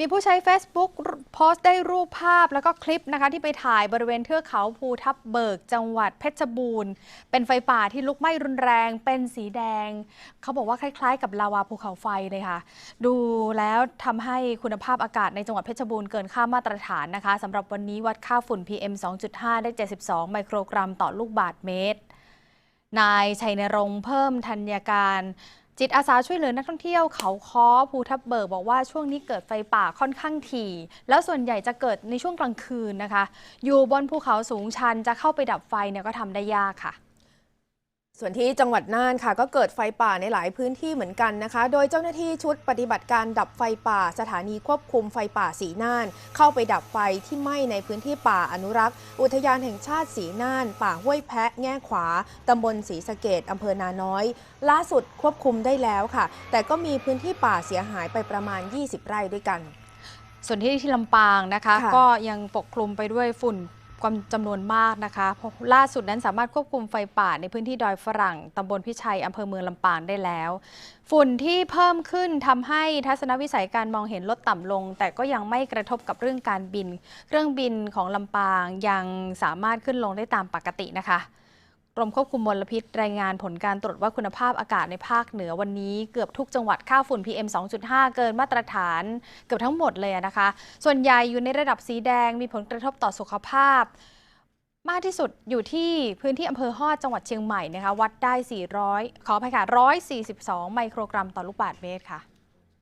มีผู้ใช้ Facebook โพสต์ได้รูปภาพแล้วก็คลิปนะคะ ที่ไปถ่ายบริเวณเทือกเขาภูทับเบิกจังหวัดเพชรบูรณ์ เป็นไฟป่าที่ลุกไหม้รุนแรง เป็นสีแดง เขาบอกว่าคล้ายๆ กับลาวาภูเขาไฟเลยค่ะ ดูแล้วทำให้คุณภาพอากาศในจังหวัดเพชรบูรณ์เกินค่ามาตรฐานนะคะสำหรับวันนี้วัดค่าฝุ่น PM 2.5 ได้ 72 ไมโครกรัมต่อลูกบาศก์เมตร นายชัยนรงค์เพิ่มธัญญาการ จิตอาสาช่วยเหลือนักท่องเที่ยวเขาค้อภูทับเบิกบอกว่าช่วงนี้เกิดไฟป่าค่อนข้างถี่ แล้วส่วนใหญ่จะเกิดในช่วงกลางคืนนะคะ อยู่บนภูเขาสูงชันจะเข้าไปดับไฟเนี่ยก็ทำได้ยากค่ะ ส่วนที่จังหวัดน่านค่ะก็เกิดไฟป่าในหลายพื้นที่เหมือนกันนะคะ โดยเจ้าหน้าที่ชุดปฏิบัติการดับไฟป่า สถานีควบคุมไฟป่าสีน่าน เข้าไปดับไฟที่ไหม้ในพื้นที่ป่าอนุรักษ์ อุทยานแห่งชาติสีน่าน ป่าห้วยแพะแง่ขวาตำบลศรีสะเกดอำเภอนาน้อย ล่าสุดควบคุมได้แล้วค่ะ แต่ก็มีพื้นที่ป่าเสียหายไปประมาณ 20 ไร่ด้วยกัน ส่วนที่ที่ลำปางนะคะค่ะก็ยังปกคลุมไปด้วยฝุ่น ความจำนวนมากนะคะเพราะล่าสุดนั้นสามารถควบคุมไฟป่าในพื้นที่ดอยฝรั่งตำบลพิชัยอำเภอเมืองลำปางได้แล้ว ฝุ่นที่เพิ่มขึ้นทำให้ทัศนวิสัยการมองเห็นลดต่ำลง แต่ก็ยังไม่กระทบกับเรื่องการบิน เครื่องบินของลำปางยังสามารถขึ้นลงได้ตามปกตินะคะ กรมควบคุมมลพิษรายงานผลการตรวจวัดคุณภาพอากาศในภาคเหนือวันนี้เกือบทุกจังหวัดค่าฝุ่น PM 2.5 เกินมาตรฐานเกือบทั้งหมดเลยนะคะ ส่วนใหญ่อยู่ในระดับสีแดงมีผลกระทบต่อสุขภาพ มากที่สุดอยู่ที่พื้นที่อำเภอฮอดจังหวัดเชียงใหม่นะคะวัดได้ 400 ขออภัยค่ะ142 ไมโครกรัมต่อลูกบาศก์เมตรค่ะ